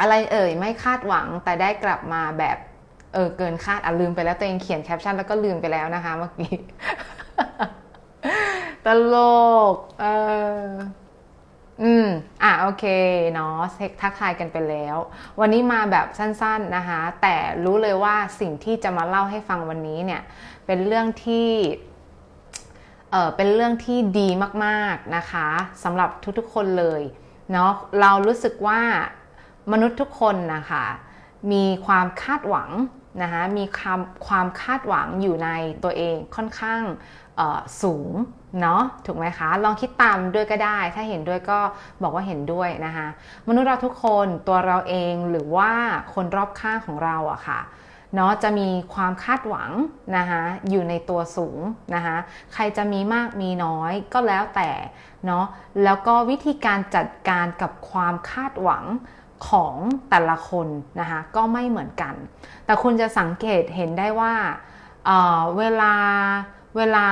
อะไรเอ่ยไม่คาดหวังแต่ได้กลับมาแบบเออเกินคาดอะลืมไปแล้วตัวเองเขียนแคปชั่นแล้วก็ลืมไปแล้วนะคะเมื่อกี้ตลกเอออืม อะ โอเค เนาะเซ็กทักทายกันไปแล้ว วันนี้มาแบบสั้นๆนะคะ แต่รู้เลยว่าสิ่งที่จะมาเล่าให้ฟังวันนี้เนี่ย เป็นเรื่องที่ เออเป็นเรื่องที่ดีมากๆนะคะสำหรับทุกๆคนเลย เนาะ เรารู้สึกว่า มนุษย์ทุกคนนะคะมีความคาดหวังนะคะมีความความคาดหวังอยู่ในตัวเองค่อนข้างสูงเนาะถูกไหมคะ ลองคิดตามด้วยก็ได้ ถ้าเห็นด้วยก็บอกว่าเห็นด้วยนะคะ มนุษย์เราทุกคนตัวเราเองหรือว่าคนรอบข้างของเราอะค่ะเนาะจะมีความคาดหวังนะคะอยู่ในตัวสูงนะคะใครจะมีมากมีน้อยก็แล้วแต่เนาะแล้วก็วิธีการจัดการกับความคาดหวัง ของแต่ละคนนะคะก็ไม่เหมือนกัน แต่คุณจะสังเกตเห็นได้ว่าเเวลาเวลา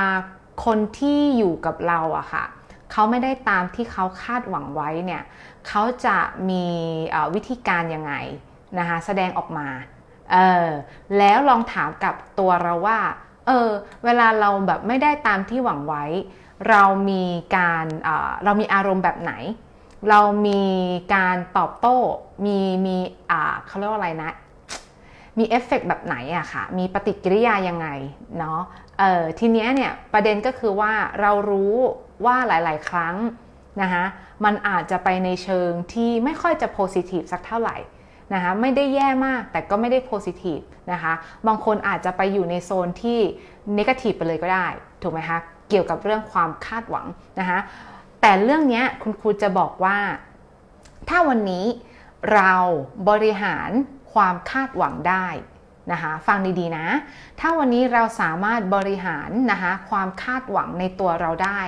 คนที่อยู่กับเราอะค่ะเขาไม่ได้ตามที่เขาคาดหวังไว้เนี่ยเขาจะมีวิธีการยังไงนะคะแสดงออกมาเออแล้วลองถามกับตัวเราว่าเออเวลาเราแบบไม่ได้ตามที่หวังไว้ เรามีการเรามีอารมณ์แบบไหน เรามีการตอบโต้ มีมีอ่าเขาเรียกว่าอะไรนะ มีเอฟเฟกแบบไหนอะค่ะ มีปฏิกิริยายังไงเนาะเออทีเนี้ยเนี่ยประเด็นก็คือว่าเรารู้ว่าหลาย ๆ ครั้งนะคะมันอาจจะไปในเชิงที่ไม่ค่อยจะโพซิทีฟสักเท่าไหร่นะคะไม่ได้แย่มากแต่ก็ไม่ได้โพซิทีฟนะคะบางคนอาจจะไปอยู่ในโซนที่นกาทีฟไปเลยก็ได้ ถูกไหมคะ เกี่ยวกับเรื่องความคาดหวังนะคะ แต่เรื่องนี้คุณครูจะบอกว่า ถ้าวันนี้เราบริหารความคาดหวังได้นะคะฟังดีๆนะ ถ้าวันนี้เราสามารถบริหารนะคะความคาดหวังในตัวเราได้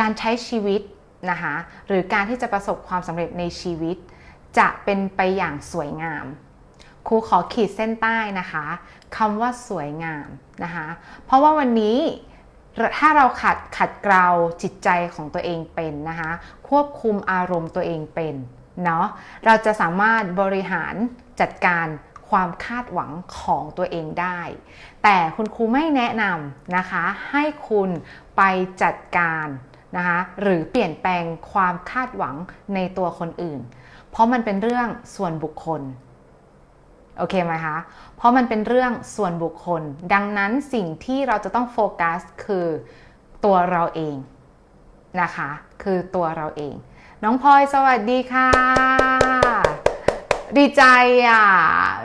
การใช้ชีวิตนะคะหรือการที่จะประสบความสำเร็จในชีวิต จะเป็นไปอย่างสวยงาม ครูขอขีดเส้นใต้นะคะคำว่าสวยงามนะคะเพราะว่าวันนี้ ถ้าเราขัดขัดเกลาจิตใจของตัวเองเป็นนะคะ ควบคุมอารมณ์ตัวเองเป็นเนาะเราจะสามารถบริหารจัดการความคาดหวังของตัวเองได้ แต่คุณครูไม่แนะนำนะคะ ให้คุณไปจัดการนะคะหรือเปลี่ยนแปลงความคาดหวังในตัวคนอื่น เพราะมันเป็นเรื่องส่วนบุคคล โอเคไหมคะ เพราะมันเป็นเรื่องส่วนบุคคล ดังนั้นสิ่งที่เราจะต้องโฟกัสคือตัวเราเองนะคะ คือตัวเราเอง น้องพลอยสวัสดีค่ะ ดีใจอะ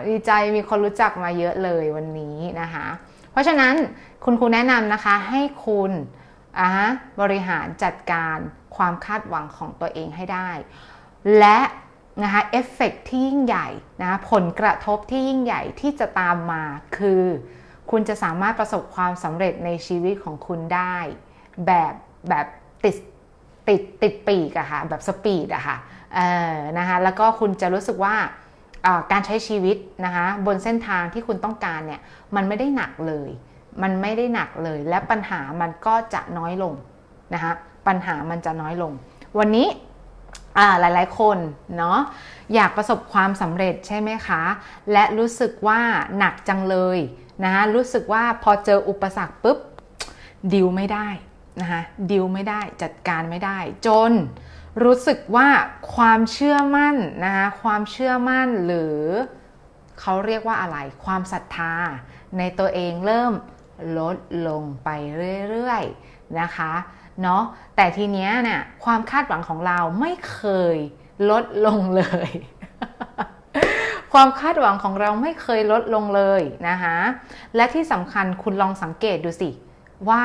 ดีใจมีคนรู้จักมาเยอะเลยวันนี้นะคะ เพราะฉะนั้นคุณครูแนะนำนะคะให้คุณอะบริหารจัดการความคาดหวังของตัวเองให้ได้ และ นะคะเอฟเฟกที่ยิ่งใหญ่นะผลกระทบที่ยิ่งใหญ่ที่จะตามมาคือ คุณจะสามารถประสบความสำเร็จในชีวิตของคุณได้ แบบแบบติดติดติดปีกอะค่ะแบบสปีดอะค่ะนะคะแล้วก็คุณจะรู้สึกว่าการใช้ชีวิตนะคะบนเส้นทางที่คุณต้องการเนี่ยมันไม่ได้หนักเลย มันไม่ได้หนักเลย และปัญหามันก็จะน้อยลงนะคะปัญหามันจะน้อยลง วันนี้ หลายๆ คนเนาะอยากประสบความสำเร็จใช่ไหมคะ และรู้สึกว่าหนักจังเลยนะคะรู้สึกว่าพอเจออุปสรรคปุ๊บดิวไม่ได้นะคะดิวไม่ได้จัดการไม่ได้ จนรู้สึกว่าความเชื่อมั่นนะคะความเชื่อมั่นหรือเขาเรียกว่าอะไร ความศรัทธาในตัวเองเริ่ม ลดลงไปเรื่อยๆนะคะเนาะแต่ทีเนี้ยเนี่ยความคาดหวังของเราไม่เคยลดลงเลย ความคาดหวังของเราไม่เคยลดลงเลยนะคะและที่สำคัญคุณลองสังเกตดูสิ ว่า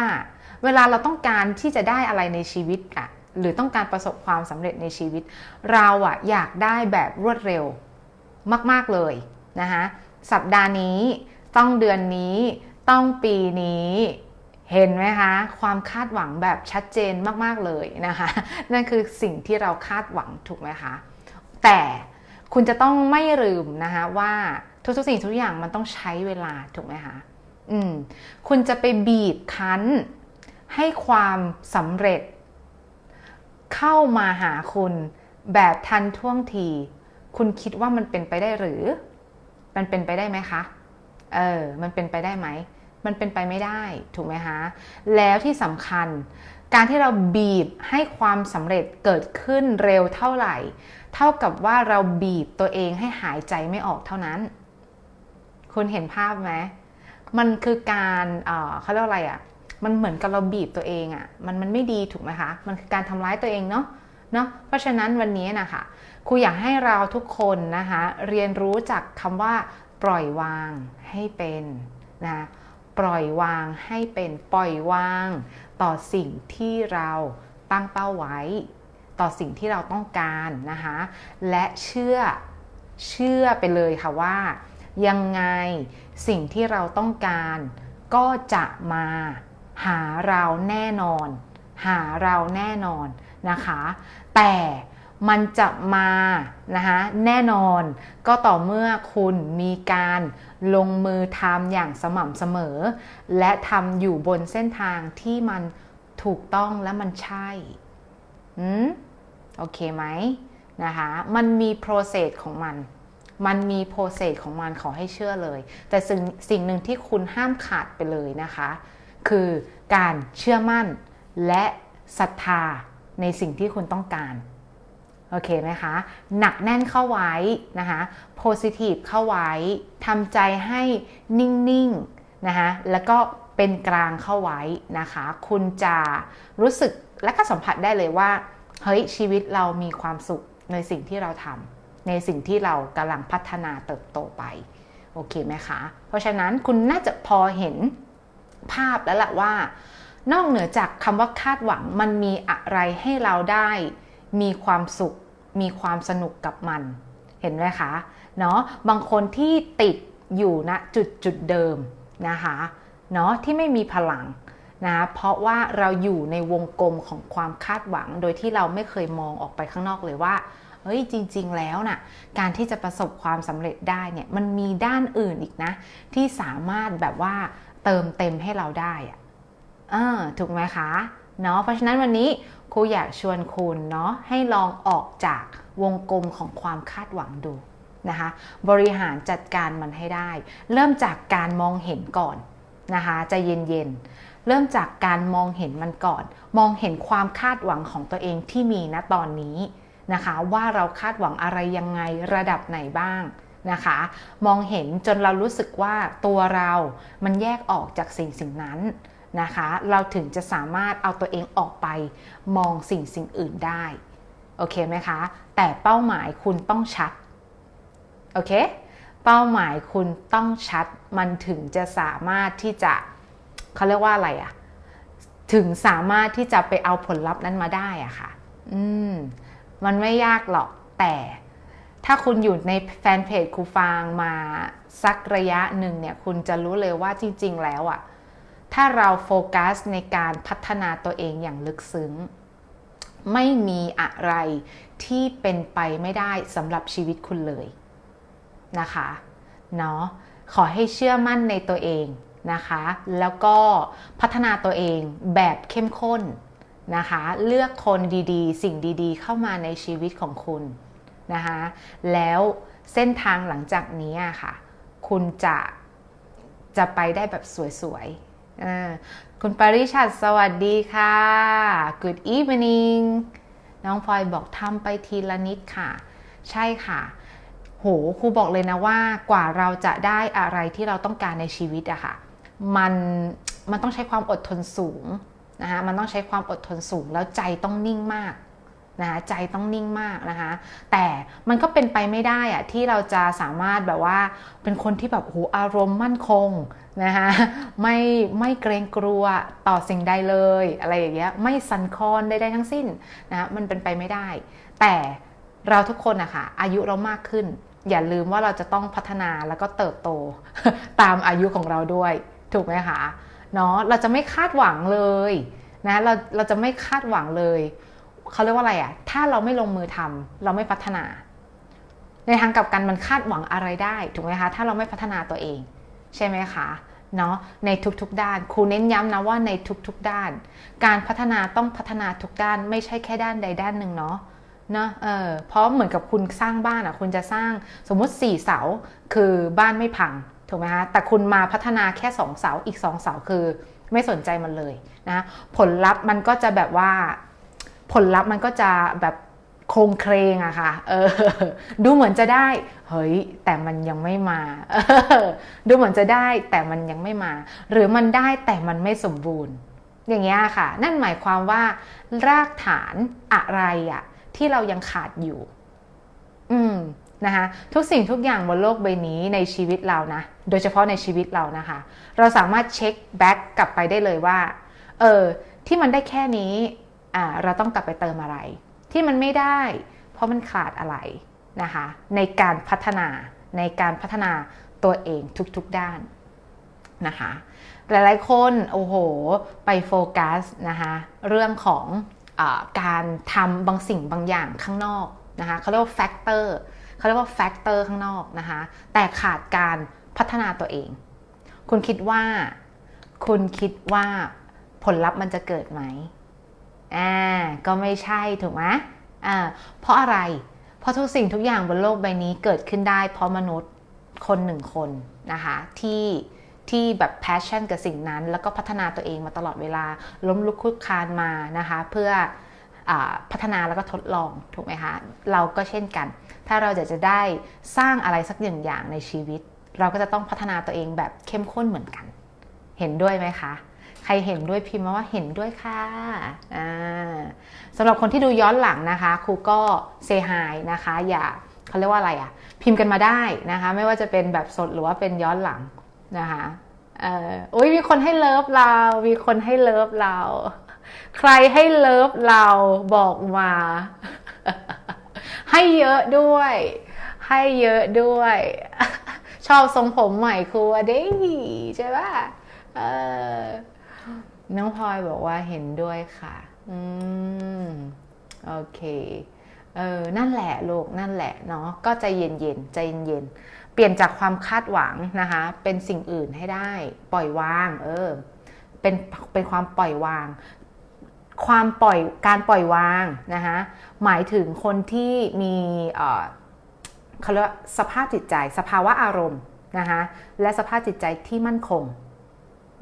เวลาเราต้องการที่จะได้อะไรในชีวิตอะหรือต้องการประสบความสำเร็จในชีวิต เราอะอยากได้แบบรวดเร็วมาก ๆ เลยนะคะสัปดาห์นี้ต้องเดือนนี้ ต้องปีนี้เห็นไหมคะ ความคาดหวังแบบชัดเจนมาก ๆ เลยนะคะ นั่นคือสิ่งที่เราคาดหวังถูกไหมคะ แต่คุณจะต้องไม่ลืมนะคะว่าทุกๆสิ่งทุกอย่างมันต้องใช้เวลาถูกไหมคะอืมคุณจะไปบีบคั้น ให้ความสำเร็จ เข้ามาหาคุณแบบทันท่วงที คุณคิดว่ามันเป็นไปได้หรือ มันเป็นไปได้ไหมคะ เออ มันเป็นไปได้ไหม มันเป็นไปไม่ได้ถูกไหมคะแล้วที่สำคัญ การที่เราบีบให้ความสำเร็จเกิดขึ้นเร็วเท่าไหร่ เท่ากับว่าเราบีบตัวเองให้หายใจไม่ออกเท่านั้น คุณเห็นภาพไหมมันคือการเอ่อเขาเรียกว่าอะไรอะ่ะมันเหมือนกับเราบีบตัวเองอะ่ะมันมันไม่ดีถูกไหมคะ มันคือการทำร้ายตัวเองเนาะเนาะเพราะฉะนั้นวันนี้นะคะครูอยากให้เราทุกคนนะคะเรียนรู้จากคำว่าปล่อยวางให้เป็นนะ ปล่อยวางให้เป็นปล่อยวาง ต่อสิ่งที่เราตั้งเป้าไว้ ต่อสิ่งที่เราต้องการนะคะ และเชื่อเชื่อไปเลยค่ะว่า ยังไงสิ่งที่เราต้องการก็จะมาหาเราแน่นอน หาเราแน่นอนนะคะ แต่ มันจะมานะคะแน่นอนก็ต่อเมื่อคุณมีการลงมือทำอย่างสม่ำเสมอ และทำอยู่บนเส้นทางที่มันถูกต้องและมันใช่อืมโอเคไหมนะคะมันมี process ของมัน มันมี process ของมันขอให้เชื่อเลย แต่สิ่งสิ่งหนึ่งที่คุณห้ามขาดไปเลยนะคะ คือการเชื่อมั่นและศรัทธาในสิ่งที่คุณต้องการ โอเคไหมคะ หนักแน่นเข้าไว้นะคะ positive เข้าไว้ทำใจให้นิ่งๆนะคะแล้วก็เป็นกลางเข้าไว้นะคะ คุณจะรู้สึกและก็สัมผัสได้เลยว่า เฮ้ยชีวิตเรามีความสุขในสิ่งที่เราทำในสิ่งที่เรากำลังพัฒนาเติบโตไป โอเคไหมคะ เพราะฉะนั้นคุณน่าจะพอเห็นภาพแล้วล่ะว่า นอกเหนือจากคำว่าคาดหวังมันมีอะไรให้เราได้ มีความสุข มีความสนุกกับมัน เห็นไหมคะเนาะบางคนที่ติดอยู่ณจุดจุดเดิมนะคะเนาะที่ไม่มีพลังนะเพราะว่าเราอยู่ในวงกลมของความคาดหวัง โดยที่เราไม่เคยมองออกไปข้างนอกเลยว่าเฮ้ยจริง ๆ แล้วน่ะการที่จะประสบความสำเร็จได้เนี่ยมันมีด้านอื่นอีกนะ ที่สามารถแบบว่าเติมเต็มให้เราได้อะเออถูกไหมคะเนาะเพราะฉะนั้นวันนี้ ครูอยากชวนคุณเนาะให้ลองออกจากวงกลมของความคาดหวังดูนะคะบริหารจัดการมันให้ได้ เริ่มจากการมองเห็นก่อนนะคะใจะเย็นๆเริ่มจากการมองเห็นมันก่อน มองเห็นความคาดหวังของตัวเองที่มีณตอนนี้นะคะว่าเราคาดหวังอะไรยังไงระดับไหนบ้างนะคะ มองเห็นจนเรารู้สึกว่าตัวเรามันแยกออกจากสิ่งสิ่งนั้น นะคะ เราถึงจะสามารถเอาตัวเองออกไปมองสิ่งสิ่งอื่นได้ โอเคไหมคะ แต่เป้าหมายคุณต้องชัด โอเค เป้าหมายคุณต้องชัด มันถึงจะสามารถที่จะเขาเรียกว่าอะไรอะถึงสามารถที่จะไปเอาผลลัพธ์นั้นมาได้อะค่ะ อืม มันไม่ยากหรอก แต่ถ้าคุณอยู่ในแฟนเพจครูฟางมาสักระยะหนึ่งเนี่ย คุณจะรู้เลยว่าจริง ๆ แล้วอะ ถ้าเราโฟกัสในการพัฒนาตัวเองอย่างลึกซึ้ง ไม่มีอะไรที่เป็นไปไม่ได้สำหรับชีวิตคุณเลยนะคะเนาะขอให้เชื่อมั่นในตัวเองนะคะ แล้วก็พัฒนาตัวเองแบบเข้มข้นนะคะ เลือกคนดีๆ สิ่งดีๆ เข้ามาในชีวิตของคุณนะคะ แล้วเส้นทางหลังจากนี้อะค่ะ คุณจะจะไปได้แบบสวยๆ คุณปริชัดสวัสดีค่ะ Good evening น้องพลอยบอกทำไปทีละนิดค่ะ ใช่ค่ะ โหครูบอกเลยนะว่ากว่าเราจะได้อะไรที่เราต้องการในชีวิตอะค่ะ มันมันต้องใช้ความอดทนสูงนะคะมันต้องใช้ความอดทนสูงแล้วใจต้องนิ่งมาก นะคะใจต้องนิ่งมากนะคะ แต่มันก็เป็นไปไม่ได้อะที่เราจะสามารถแบบว่าเป็นคนที่แบบโหอารมณ์มั่นคงนะคะไม่ไม่เกรงกลัวต่อสิ่งใดเลย อะไรอย่างเงี้ยไม่สันคอนใดๆทั้งสิ้นนะมันเป็นไปไม่ได้ แต่เราทุกคนอะคะ่ะอายุเรามากขึ้น อย่าลืมว่าเราจะต้องพัฒนาแล้วก็เติบโตตามอายุของเราด้วยถูกไหมคะเนาะเราจะไม่คาดหวังเลยนะเราเราจะไม่คาดหวังเลย เขาเรียกว่าอะไรอะถ้าเราไม่ลงมือทำเราไม่พัฒนา ในทางกลับกันมันคาดหวังอะไรได้ถูกไหมคะถ้าเราไม่พัฒนาตัวเอง ใช่ไหมคะเนาะในทุกๆด้านครูเน้นย้ำนะว่าในทุกๆด้าน การพัฒนาต้องพัฒนาทุกด้าน ไม่ใช่แค่ด้านใดด้านหนึ่งเนาะเนอะเออเพราะเหมือนกับคุณสร้างบ้านอะ คุณจะสร้างสมมุติ 4 เสาคือบ้านไม่พังถูกไหมคะแต่คุณมาพัฒนาแค่ 2 เสาอีก 2 เสาคือไม่สนใจมันเลยนะผลลัพธ์มันก็จะแบบว่า ผลลัพธ์มันก็จะแบบโครงเครงอะค่ะ เออ ดูเหมือนจะได้ เฮ้ย แต่มันยังไม่มาออดูเหมือนจะได้ แต่มันยังไม่มา หรือมันได้แต่มันไม่สมบูรณ์ อย่างเงี้ยค่ะ นั่นหมายความว่า รากฐานอะไรอะที่เรายังขาดอยู่ อืม นะคะ ทุกสิ่งทุกอย่างบนโลกใบนี้ในชีวิตเรานะ โดยเฉพาะในชีวิตเรานะคะ เราสามารถเช็คแบ็กกลับไปได้เลยว่า เออ ที่มันได้แค่นี้ อ่าเราต้องกลับไปเติมอะไร ที่มันไม่ได้ เพราะมันขาดอะไรนะคะในการพัฒนาในการพัฒนาตัวเองทุกๆด้านนะคะหลายๆคนโอ้โหไปโฟกัสนะคะเรื่องของอการทำบางสิ่งบางอย่างข้างนอกนะคะเขาเรียกว่าแฟกเตอร์เขาเรียกว่าแฟกเตอร์ข้างนอกนะคะแต่ขาดการพัฒนาตัวเอง คุณคิดว่า คุณคิดว่าผลลัพธ์มันจะเกิดไหม อ่าก็ไม่ใช่ถูกไหมอ่าเพราะอะไร เพราะทุกสิ่งทุกอย่างบนโลกใบนี้เกิดขึ้นได้ เพราะมนุษย์คนหนึ่งคนนะคะที่ที่แบบแพชชั่นกับสิ่งนั้น แล้วก็พัฒนาตัวเองมาตลอดเวลา ล้มลุกคลุกคลานมานะคะเพื่ออพัฒนาแล้วก็ทดลองถูกไหมคะเราก็เช่นกัน ถ้าเราอยากจะได้สร้างอะไรสักอย่างอย่างในชีวิต เราก็จะต้องพัฒนาตัวเองแบบเข้มข้นเหมือนกัน เห็นด้วยไหมคะ ครเห็นด้วยพิมพ์มาว่าเห็นด้วยค่ะสำหรับคนที่ดูย้อนหลังนะคะครูก็เซฮายนะคะ อย่าเขาเรียกว่าอะไรอะพิมพ์กันมาได้นะคะ ไม่ว่าจะเป็นแบบสดหรือว่าเป็นย้อนหลังนะคะเอออุ้ยมีคนให้เลิฟเรา มีคนให้เลิฟเรา ใครให้เลิฟเราบอกมา ให้เยอะด้วย ให้เยอะด้วย ชอบทรงผมใหม่ครูอะดิใช่ป่ะเออ น้องพลอยบอกว่าเห็นด้วยค่ะ อืม โอเค เออ นั่นแหละลูก นั่นแหละเนาะ ก็ใจเย็นๆใจเย็นๆเปลี่ยนจากความคาดหวังนะคะ เป็นสิ่งอื่นให้ได้ ปล่อยวาง เออ เป็น เป็นความปล่อยวาง ความปล่อย การปล่อยวางนะคะ หมายถึงคนที่มีเออเขาเรียกสภาพจิตใจ สภาวะอารมณ์นะคะ และสภาพจิตใจที่มั่นคง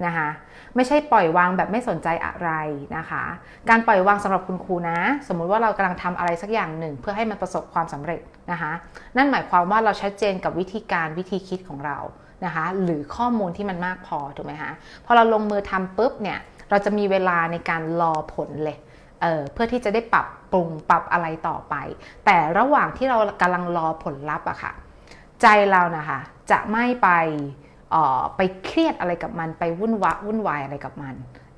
นะคะไม่ใช่ปล่อยวางแบบไม่สนใจอะไรนะคะ การปล่อยวางสำหรับคุณครูนะ สมมุติว่าเรากำลังทำอะไรสักอย่างหนึ่ง เพื่อให้มันประสบความสำเร็จนะคะ นั่นหมายความว่าเราชัดเจนกับวิธีการวิธีคิดของเรานะคะ หรือข้อมูลที่มันมากพอถูกไหมคะพอเราลงมือทำปุ๊บเนี่ยเราจะมีเวลาในการรอผลเลยเเพื่อที่จะได้ปรับปรุงปรับอะไรต่อไป แต่ระหว่างที่เรากำลังรอผลลัพธ์อะค่ะ ใจเรานะคะจะไม่ไป ไปเครียดอะไรกับมันไปวุ่นวะวุ่นวายอะไรกับมัน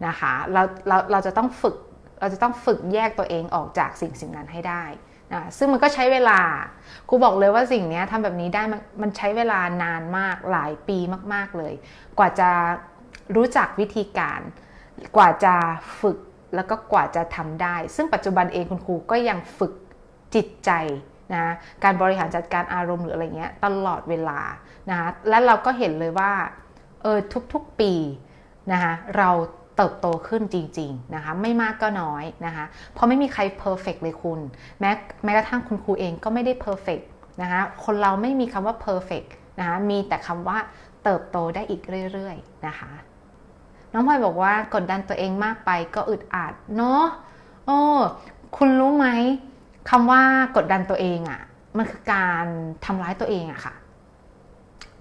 นะคะเราเราเราจะต้องฝึกเราจะต้องฝึกแยกตัวเองออกจากสิ่งสิ่งนั้นให้ได้นะซึ่งมันก็ใช้เวลาครูบอกเลยว่าสิ่งนี้ทำแบบนี้ได้มันใช้เวลานานมากหลายปีมาก ๆเลย กว่าจะรู้จักวิธีการ กว่าจะฝึกแล้วก็กว่าจะทำได้ ซึ่งปัจจุบันเองคุณครูก็ยังฝึกจิตใจนะการบริหารจัดการอารมณ์หรืออะไรเงี้ยตลอดเวลา นะคะและเราก็เห็นเลยว่าเออทุกๆปีนะคะเราเติบโตขึ้นจริงๆนะคะไม่มากก็น้อยนะคะเพราะไม่มีใครเพอร์เฟกเลยคุณ แม้แม้กระทั่งคุณครูเองก็ไม่ได้เพอร์เฟกนะคะคนเราไม่มีคำว่าเพอร์เฟกนะคะมีแต่คำว่าเติบโตได้อีกเรื่อยๆนะคะน้องพลอยบอกว่ากดดันตัวเองมากไปก็อึดอัดเนาะโอ้คุณรู้ไหมคำว่ากดดันตัวเองอะ่ะมันคือการทำร้ายตัวเองอะค่ะ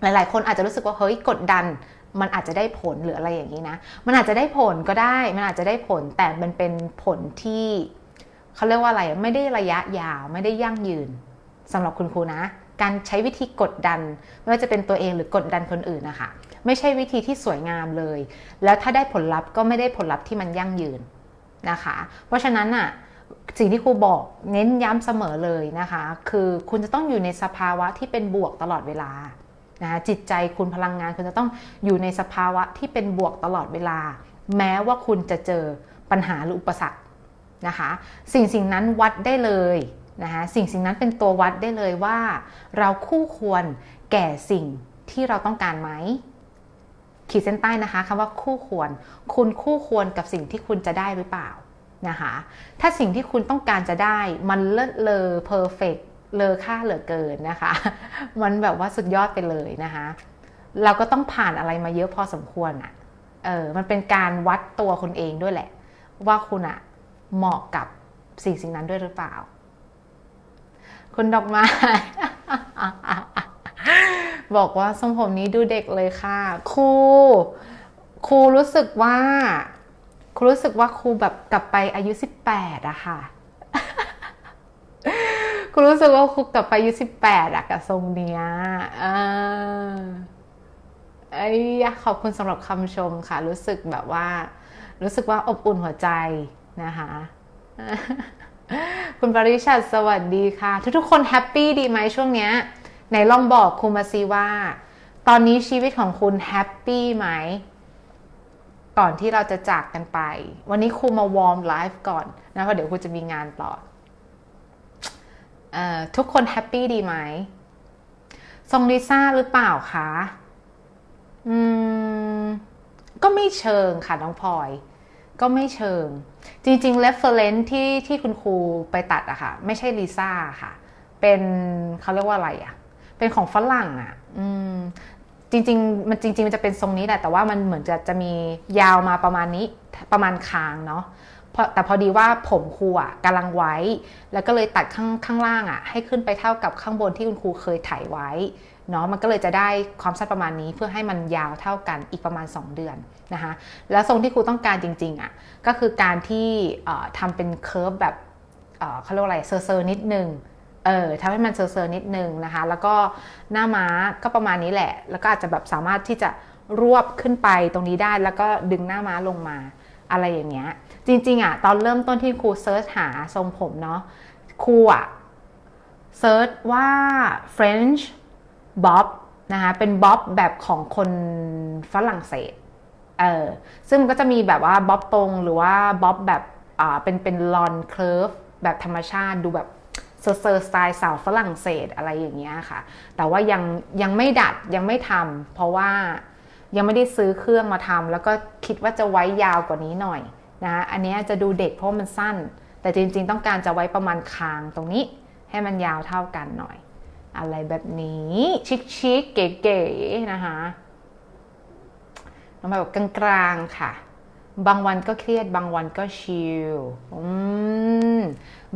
หลาย ๆ คนอาจจะรู้สึกว่าเฮ้ยกดดัน มันอาจจะได้ผลหรืออะไรอย่างนี้นะ มันอาจจะได้ผลก็ได้ มันอาจจะได้ผลแต่มันเป็นผลที่เขาเรียกว่าอะไรไม่ได้ระยะยาวไม่ได้ยั่งยืนสำหรับคุณครูนะ การใช้วิธีกดดัน ไม่ว่าจะเป็นตัวเองหรือกดดันคนอื่นนะคะไม่ใช่วิธีที่สวยงามเลย แล้วถ้าได้ผลลัพธ์ก็ไม่ได้ผลลัพธ์ที่มันยั่งยืนนะคะ เพราะฉะนั้นอะสิ่งที่ครูบอกเน้นย้ำเสมอเลยนะคะ คือคุณจะต้องอยู่ในสภาวะที่เป็นบวกตลอดเวลา นะจิตใจคุณพลังงานคุณจะต้องอยู่ในสภาวะที่เป็นบวกตลอดเวลา แม้ว่าคุณจะเจอปัญหาหรืออุปสรรคนะคะสิ่งสิ่งนั้นวัดได้เลยนะคะสิ่งสิ่งนั้นเป็นตัววัดได้เลยว่า เราคู่ควรแก่สิ่งที่เราต้องการไหมขีดเส้นใต้นะคะคำว่าคู่ควร คุณคู่ควรกับสิ่งที่คุณจะได้หรือเปล่านะคะถ้าสิ่งที่คุณต้องการจะได้มันเลิศเลอเพอร์เฟก เลอค่าเหลือเกินนะคะ มันแบบว่าสุดยอดไปเลยนะคะ เราก็ต้องผ่านอะไรมาเยอะพอสมควรอะ่ะ เออ มันเป็นการวัดตัวคุณเองด้วยแหละ ว่าคุณอะเหมาะกับสิ่งสิ่งนั้นด้วยหรือเปล่า คุณดอกไม้บอกว่าทรงผมนี้ดูเด็กเลยค่ะครูครูรู้สึกว่าครูรู้สึกว่าครูแบบกลับไปอายุ 18อะค่ะ ครูรู้สึกว่าครูกลับไปอายุ18อะกับทรงเนี้ยอ่าไอ้ยขอบคุณสำหรับคำชมค่ะ รู้สึกแบบว่า รู้สึกว่าอบอุ่นหัวใจนะคะคุณปริชัดสวัสดีค่ะ ทุกๆคนแฮปปี้ดีไหมช่วงเนี้ยไหนลองบอกครูมาซิว่า ตอนนี้ชีวิตของคุณแฮปปี้ไหม ก่อนที่เราจะจากกันไป วันนี้ครูมาวอร์มไลฟ์ก่อนนะเพราะเดี๋ยวครูจะมีงานต่ออ ทุกคนแฮปปี้ดีไหมทรงลิซ่าหรือเปล่าคะอืมก็ไม่เชิงค่ะน้องพลอย ก็ไม่เชิง จริงๆ reference ที่ที่คุณครูไปตัดอะค่ะ ไม่ใช่ลิซ่าค่ะ เป็นเขาเรียกว่าอะไรอะเป็นของฝรั่งอะอืมจริงๆ มันจริง ๆ มันจะเป็นทรงนี้แหละแต่ว่ามันเหมือนจะจะมียาวมาประมาณนี้ประมาณคางเนาะ แต่พอดีว่าผมครูอะกำลังไว้ แล้วก็เลยตัดข้างข้างล่างอะให้ขึ้นไปเท่ากับข้างบนที่คุณครูเคยถ่ายไว้เนาะมันก็เลยจะได้ความสั้นประมาณนี้เพื่อให้มันยาวเท่ากันอีกประมาณ 2 เดือนนะคะแล้วทรงที่ครูต้องการจริงๆอะก็คือการที่ทำเป็นเคอร์ฟแบบเขาเรียกว่าอะไรเซอร์เซอร์นิดนึงเออทำให้มันเซอร์เซอร์นิดนึงนะคะแล้วก็หน้าม้าก็ประมาณนี้แหละ แล้วก็อาจจะแบบสามารถที่จะรวบขึ้นไปตรงนี้ได้แล้วก็ดึงหน้าม้าลงมาอะไรอย่างเงี้ย จริงๆอะตอนเริ่มต้นที่ครูเซิร์ชหาทรงผมเนาะครูอะเซิร์ชว่า French Bob นะคะเป็นบ๊อบแบบของคนฝรั่งเศสเออซึ่งมันก็จะมีแบบว่าบ๊อบตรงหรือว่าบ๊อบแบบอ่าเป็นเป็นลอนเคิร์ฟแบบธรรมชาติดูแบบเซอร์เซอร์สไตล์สาวฝรั่งเศสอะไรอย่างเงี้ยค่ะ แต่ว่ายังยังไม่ดัดยังไม่ทำเพราะว่ายังไม่ได้ซื้อเครื่องมาทำแล้วก็คิดว่าจะไว้ยาวกว่านี้หน่อย นะอันนี้จะดูเด็กเพราะมันสั้น แต่จริงๆต้องการจะไว้ประมาณคางตรงนี้ ให้มันยาวเท่ากันหน่อย อะไรแบบนี้ชิคๆเก๋ๆนะคะน้องแบบกลางๆค่ะ บางวันก็เครียดบางวันก็ชิลอืม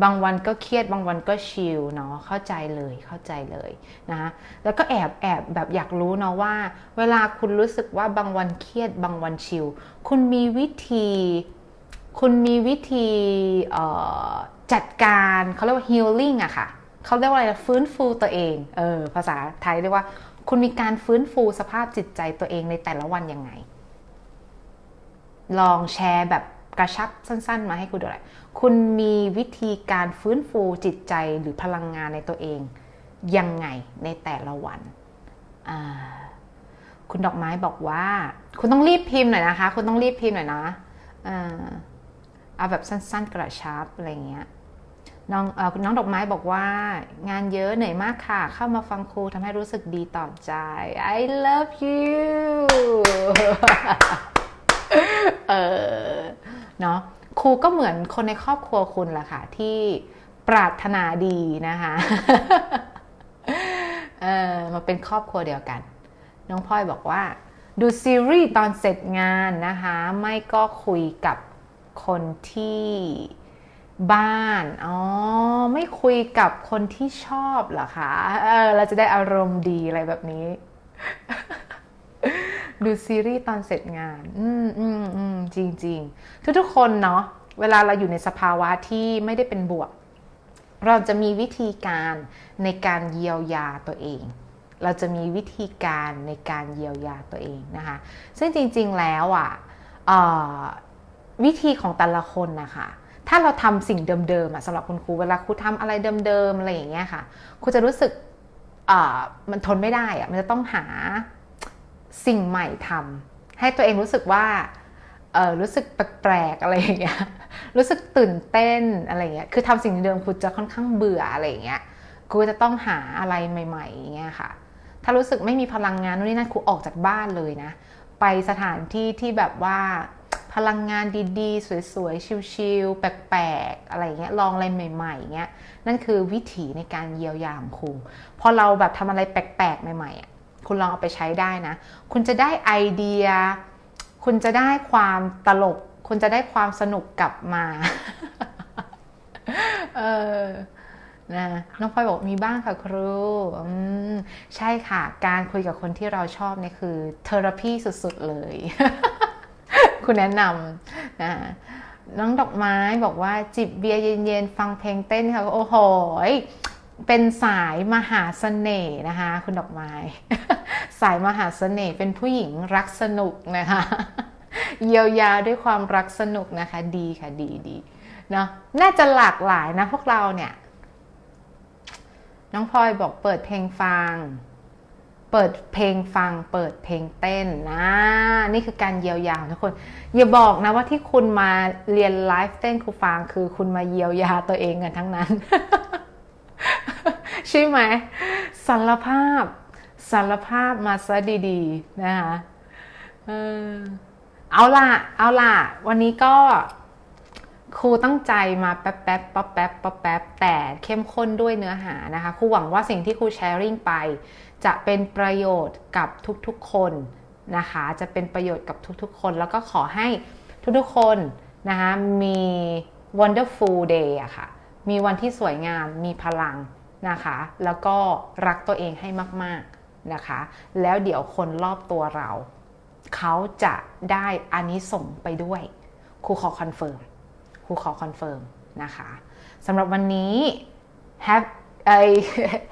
บางวันก็เครียดบางวันก็ชิลเนาะเข้าใจเลยเข้าใจเลยนะแล้วก็แอบแอบแบบอยากรู้เนาะว่า เวลาคุณรู้สึกว่าบางวันเครียดบางวันชิลคุณมีวิธี คุณมีวิธีจัดการเขาเรียกว่า healing อะค่ะเขาเรียกว่าอะไรฟื้นฟูตัวเองเออภาษาไทยเรียกว่า คุณมีการฟื้นฟูสภาพจิตใจตัวเองในแต่ละวันยังไง ลองแชร์แบบกระชับสั้น ๆ มาให้คุณดูหน่อยคุณมีวิธีการฟื้นฟูจิตใจหรือพลังงานในตัวเอง ยังไงในแต่ละวัน คุณดอกไม้บอกว่า คุณต้องรีบพิมพ์หน่อยนะคะ คุณต้องรีบพิมพ์หน่อยนะ เอาแบบสั้นๆ กระชับอะไรเงี้ยน้องอน้องดอกไม้บอกว่างานเยอะเหนื่อยมากค่ะ เข้ามาฟังครูทำให้รู้สึกดีต่อใจ I love you เออเนาะครูก็เหมือนคนในครอบครัวคุณแหละค่ะ ที่ปรารถนาดีนะคะเออมาเป็นครอบครัวเดียวกัน น้องพ่อยบอกว่า ดูซีรีส์ตอนเสร็จงานนะคะ ไม่ก็คุยกับ คนที่บ้าน อ๋อ ไม่คุยกับคนที่ชอบเหรอคะ เออ เราจะได้อารมณ์ดีอะไรแบบนี้ ดูซีรีส์ตอนเสร็จงาน อืมอืมอืมจริงจริงทุกๆคนเนาะ เวลาเราอยู่ในสภาวะที่ไม่ได้เป็นบวก เราจะมีวิธีการในการเยียวยาตัวเอง เราจะมีวิธีการในการเยียวยาตัวเองนะคะ ซึ่งจริง ๆ แล้วอะ วิธีของแต่ละคนนะคะถ้าเราทำสิ่งเดิมๆสำหรับคุณครูเวลาครูทำอะไรเดิมๆอะไรอย่างเงี้ยค่ะครูจะรู้สึกมันทนไม่ได้อะมันจะต้องหาสิ่งใหม่ทำให้ตัวเองรู้สึกว่ารู้สึกแปลกๆอะไรอย่างเงี้ยรู้สึกตื่นเต้นอะไรเงี้ยคือทำสิ่งเดิมคุณจะค่อนข้างเบื่ออะไรอย่างเงี้ยครูจะต้องหาอะไรใหม่ๆอย่างเงี้ยค่ะ ถ้ารู้สึกไม่มีพลังงานนู่นนี่นั่นครูออกจากบ้านเลยนะ ไปสถานที่ที่แบบว่า พลังงานดีๆ สวยๆ ชิลๆ แปลกๆ อะไรอย่างเงี้ย ลองอะไรใหม่ๆเงี้ย นั่นคือวิถีในการเยียวยาของคุณ พอเราแบบทำอะไรแปลกๆ ใหม่ๆอะคุณลองเอาไปใช้ได้นะ คุณจะได้ไอเดีย คุณจะได้ความตลก คุณจะได้ความสนุกกลับมา เออนะน้องพลอยบอกมีบ้างค่ะครูใช่ค่ะ การคุยกับคนที่เราชอบเนี่ยคือเทอราพีสุดๆเลย คุณแนะนำนะน้องดอกไม้บอกว่าจิบเบียร์เย็นๆ ฟังเพลงเต้นค่ะโอ้โหเป็นสายมหาเสน่ห์นะคะ คุณดอกไม้ สายมหาเสน่ห์เป็นผู้หญิงรักสนุกนะคะเยียวยาด้วยความรักสนุกนะคะ ดีค่ะดีดีเนาะน่าจะหลากหลายนะพวกเราเนี่ย น้องพลอยบอกเปิดเพลงฟัง เปิดเพลงฟัง เปิดเพลงเต้นนะ นี่คือการเยียวยาของทุกคน อย่าบอกนะว่าที่คุณมาเรียนไลฟ์เต้นครูฟังคือคุณมาเยียวยาตัวเองกันทั้งนั้น ใช่ไหมสารภาพสารภาพมาซะดีๆ นะคะเออเอาล่ะ เอาล่ะ วันนี้ก็ ครูตั้งใจมาแป๊บแป๊บป๊บแป๊บป๊บแป๊บแต่เข้มข้นด้วยเนื้อหานะคะครูหวังว่าสิ่งที่ครูแชร์ริ่งไป จะเป็นประโยชน์กับทุกๆคนนะคะ จะเป็นประโยชน์กับทุกๆ คน แล้วก็ขอให้ทุกๆคนนะคะมี wonderful day อะค่ะ มีวันที่สวยงาม มีพลังนะคะ แล้วก็รักตัวเองให้มากๆนะคะ แล้วเดี๋ยวคนรอบตัวเรา เขาจะได้อานิสงส์ไปด้วย ครูขอคอนเฟิร์ม รูขอคอนเฟิร์มนะคะสำหรับวันนี้ have I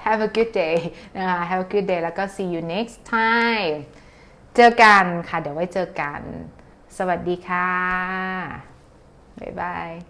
have a good day นะคะ have a good day แล้วก็ see you next time เจอกันค่ะ เดี๋ยวไว้เจอกัน สวัสดีค่ะ บ๊ายบาย